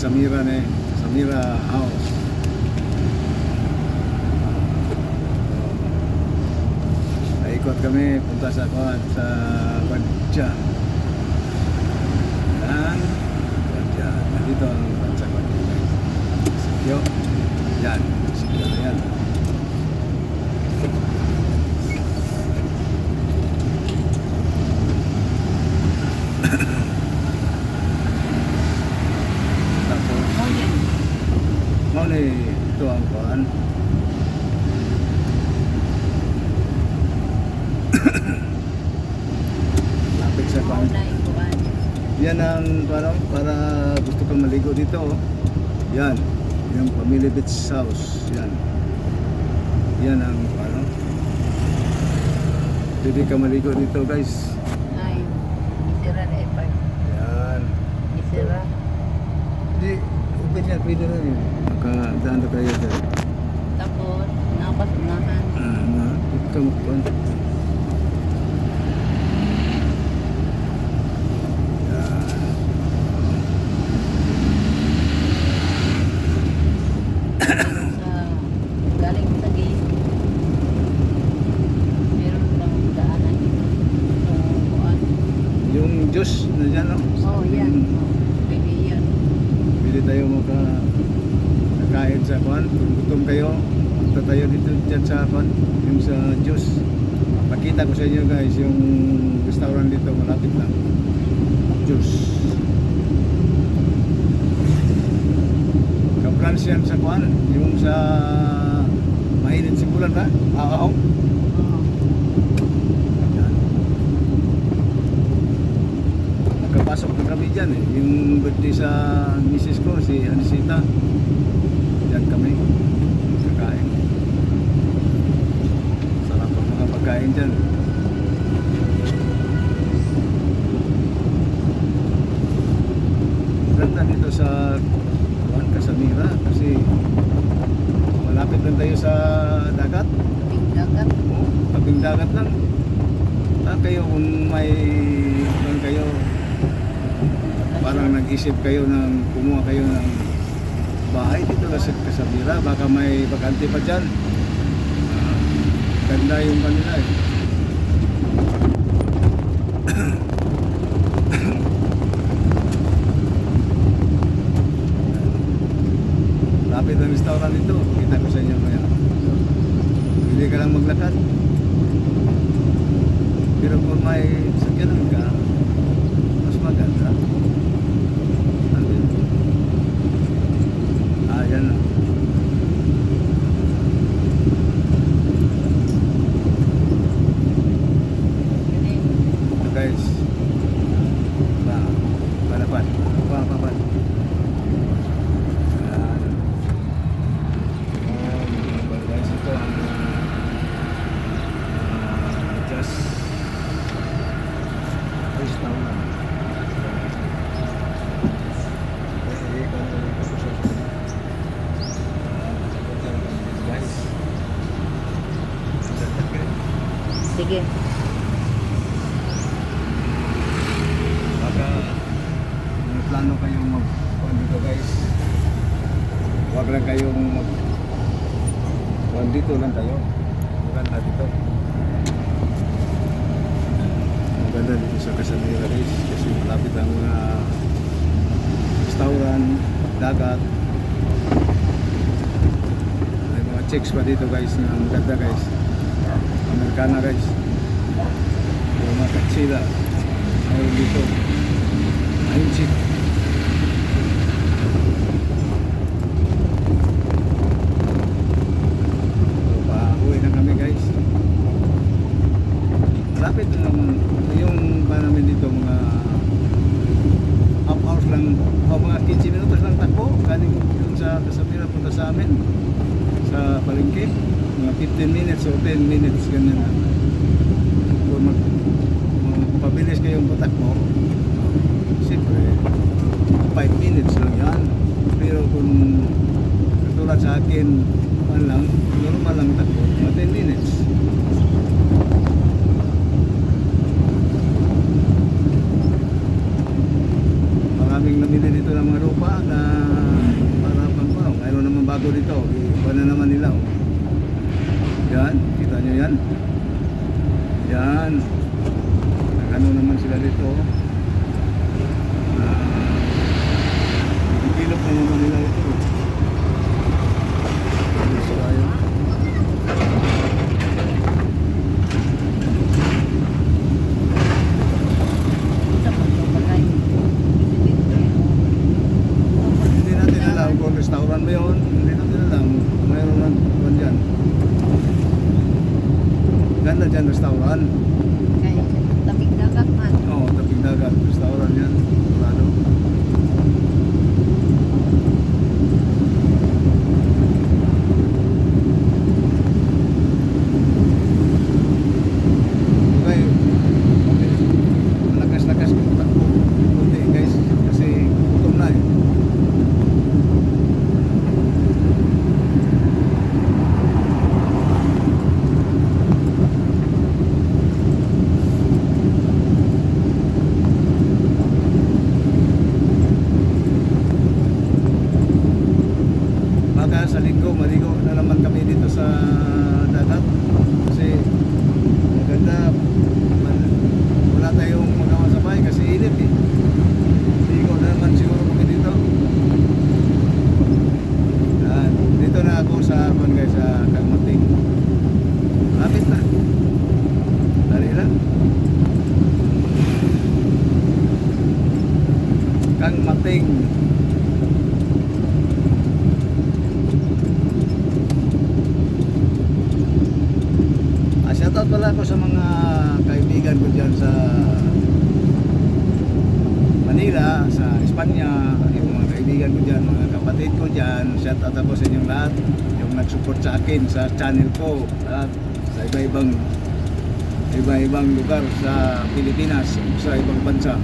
Samira ni Samira House. Uh, ikot kami punta sa kuan sa Badja. Yan. Badja. Nandito ang bansa ko. Sikyo. Yan. Sikyo na yan. Tapos, mo ni ito ang kuan. Lapit sa kuan. Yan ang parang para gusto kang maligo dito. oh. Yan. Yung Family Beach House. Yan. Yan ang parang. Pwede ka maligo dito guys. Yan. Hindi, open yan. Pwede na yun. Makadaan na kayo dyan. Tapos, napasunahan. Ah, na, ito ka magpuan. Yan. sa galing sa gate. Meron lang daanan dito. So, kuan. Yung juice na dyan, no? Oh, yan. Mm. Oh, Pwede yan. Pwede tayo maka nakain sa kwan. Kung gutom kayo, punta dito dyan sa kwan. Yung sa juice. Pakita ko sa inyo guys yung restaurant dito malapit lang. Juice. Ka-branch yan sa kwan. Yung sa mainit simulan ba? Oo. Oh. Yan. Nakapasok na kami dyan eh. Yung birthday sa misis ko, si Anisita. Diyan kami. Kakain. Sarap ang mga pagkain dyan. Ganda dito sa Juan Casamira kasi malapit lang tayo sa dagat. Tabing dagat. Oo, tabing dagat lang. Ah, kayo kung may kung kayo parang nag-isip kayo ng kumuha kayo ng bahay dito na sa Kasabira, baka may bakante pa dyan. Ah, ganda yung kanila eh. Lapit ang restaurant dito, kita ko sa inyo kaya. Hindi ka lang maglakad. Pero kung may sakyanan ka, mas maganda. Andun. Ah, yan na. Galing. Ito guys. Pa, palapan. Pa, pa, pa. Yan. Um, guys, ito ang uh, just restaurant. Okay, ikaw na lang ako sa- Guys. Sige. Baka may plano kayong mag dito guys. Huwag lang kayong mag dito lang tayo. Maganda dito. Maganda dito sa Casamira guys kasi malapit ang mga restaurant, dagat. May mga chicks pa dito guys na maganda guys. Amerikana guys. Yung mga katsila. Mayroon dito. Ayun. So, pauwi na kami guys. Malapit na naman. Yung pa namin dito mga half hours lang o mga 15 minutos lang takbo galing yun sa Casamira punta sa amin sa palengke mga 15 minutes o 10 minutes ganyan lang kung mag, magpabilis kayong patakbo siyempre 5 minutes lang yan. Pero kung katulad sa akin man lang normal lang takbo mga 10 minutes maraming namili dito ng mga lupa na Yan, kita nyo yan. Yan. Ano naman sila dito. Ah, Kilop na naman nila ito. Ayos tayo. Sa pagkakagay. Hindi natin alam kung restaurant ba yun. Hindi natin alam. Mayroon lang kung dyan. Ganda dyan restaurant. Kaya tabing dagat man. Oo, oh, taping dagat. Restaurant yan. Lalo. Okay. Lakas-lakas ko takbo. Kunti guys. Kasi gutom na eh. Baka sa linggo, maligo na naman kami dito sa dagat. Kasi maganda, man- wala tayong magawa sa bahay kasi init eh. Ligo na naman siguro kami dito. Yan. Dito na ako sa kung guys, sa Kagmating. Lapit na. Dali lang. Kagmating. Ah, shoutout pala ako sa mga kaibigan ko dyan sa Manila, sa Espanya, yung mga kaibigan ko dyan, mga kapatid ko dyan, shoutout ako sa inyong lahat, yung nag-support sa akin sa channel ko, lahat, sa iba-ibang iba-ibang lugar sa Pilipinas, sa ibang bansa.